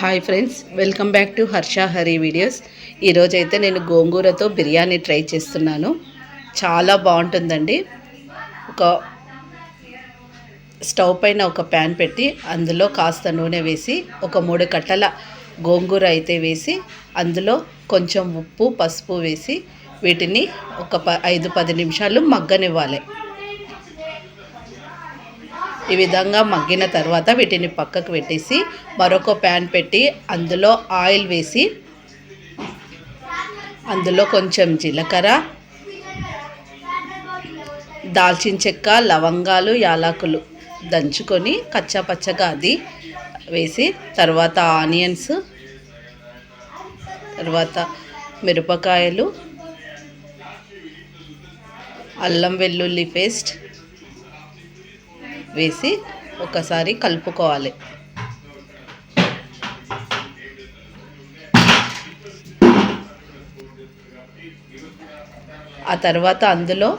Hi friends welcome back to Harsha Hari videos ఈరోజైతే నేను గోంగూరతో biryani try చేస్తున్నాను. చాలా బాగుంటుందండి. ఒక స్టవ్ పైన ఒక ప్యాన్ పెట్టి అందులో కాస్త నూనె వేసి ఒక మూడు కట్టల గోంగూర అయితే వేసి అందులో కొంచెం ఉప్పు పసుపు వేసి వీటిని ఒక ప ఐదు పది నిమిషాలు మగ్గనివ్వాలి. ఈ విధంగా మగ్గిన తర్వాత వీటిని పక్కకు పెట్టేసి మరొక ప్యాన్ పెట్టి అందులో ఆయిల్ వేసి అందులో కొంచెం జీలకర్ర దాల్చిన చెక్క లవంగాలు యాలకులు దంచుకొని కచ్చా పచ్చగా అది వేసి తర్వాత ఆనియన్స్ తర్వాత మిరపకాయలు అల్లం వెల్లుల్లి పేస్ట్ వేసి ఒకసారి కలుపుకోవాలి. ఆ తర్వాత అందులో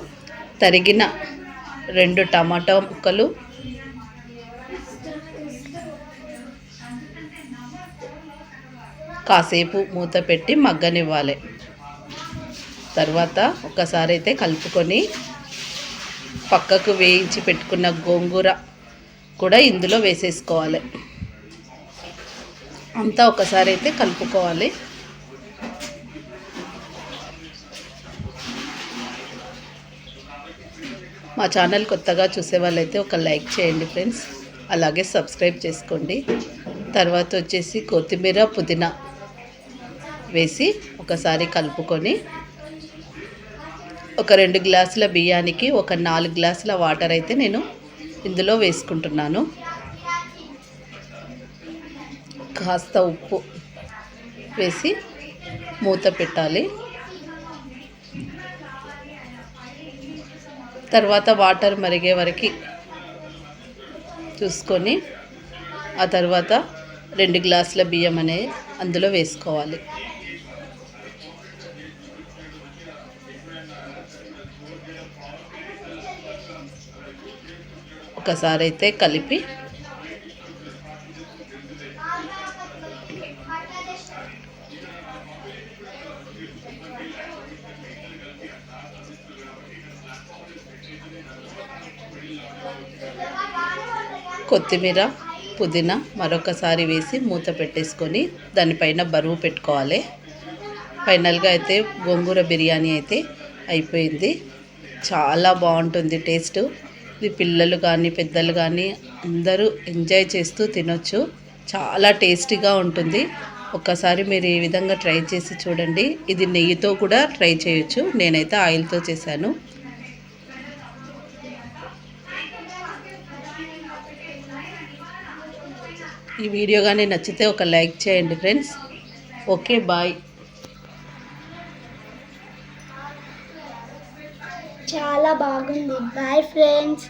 తరిగిన రెండు టమాటా ముక్కలు కాసేపు మూత పెట్టి మగ్గనివ్వాలి. తర్వాత ఒకసారి అయితే కలుపుకొని పక్కకు వేయించి పెట్టుకున్న గోంగూర కూడా ఇందులో వేసేసుకోవాలి. అంతా ఒకసారి అయితే కలుపుకోవాలి. మా ఛానల్ కొత్తగా చూసే వాళ్ళైతే ఒక లైక్ చేయండి ఫ్రెండ్స్. అలాగే సబ్స్క్రైబ్ చేసుకోండి. తర్వాత వచ్చేసి కొత్తిమీర పుదీనా వేసి ఒకసారి కలుపుకొని ఒక రెండు గ్లాసుల బియ్యానికి ఒక నాలుగు గ్లాసుల వాటర్ అయితే నేను ఇందులో వేసుకుంటున్నాను. కాస్త ఉప్పు వేసి మూత పెట్టాలి. తర్వాత వాటర్ మరిగే వరకు చూసుకొని ఆ తర్వాత రెండు గ్లాసుల బియ్యం అనేది అందులో వేసుకోవాలి. ఒకసారి అయితే కలిపి కొత్తిమీర పుదీనా మరొకసారి వేసి మూత పెట్టేసుకొని దానిపైన బరువు పెట్టుకోవాలి. ఫైనల్గా అయితే గోంగూర బిర్యానీ అయితే అయిపోయింది. చాలా బాగుంటుంది టేస్ట్. ఇది పిల్లలు కానీ పెద్దలు కానీ అందరూ ఎంజాయ్ చేస్తూ తినొచ్చు. చాలా టేస్టీగా ఉంటుంది. ఒక్కసారి మీరు ఈ విధంగా ట్రై చేసి చూడండి. ఇది నెయ్యితో కూడా ట్రై చేయొచ్చు. నేనైతే ఆయిల్తో చేశాను. ఈ వీడియో కానీ నచ్చితే ఒక లైక్ చేయండి ఫ్రెండ్స్. Okay bye. చాలా బాగుంది. Bye friends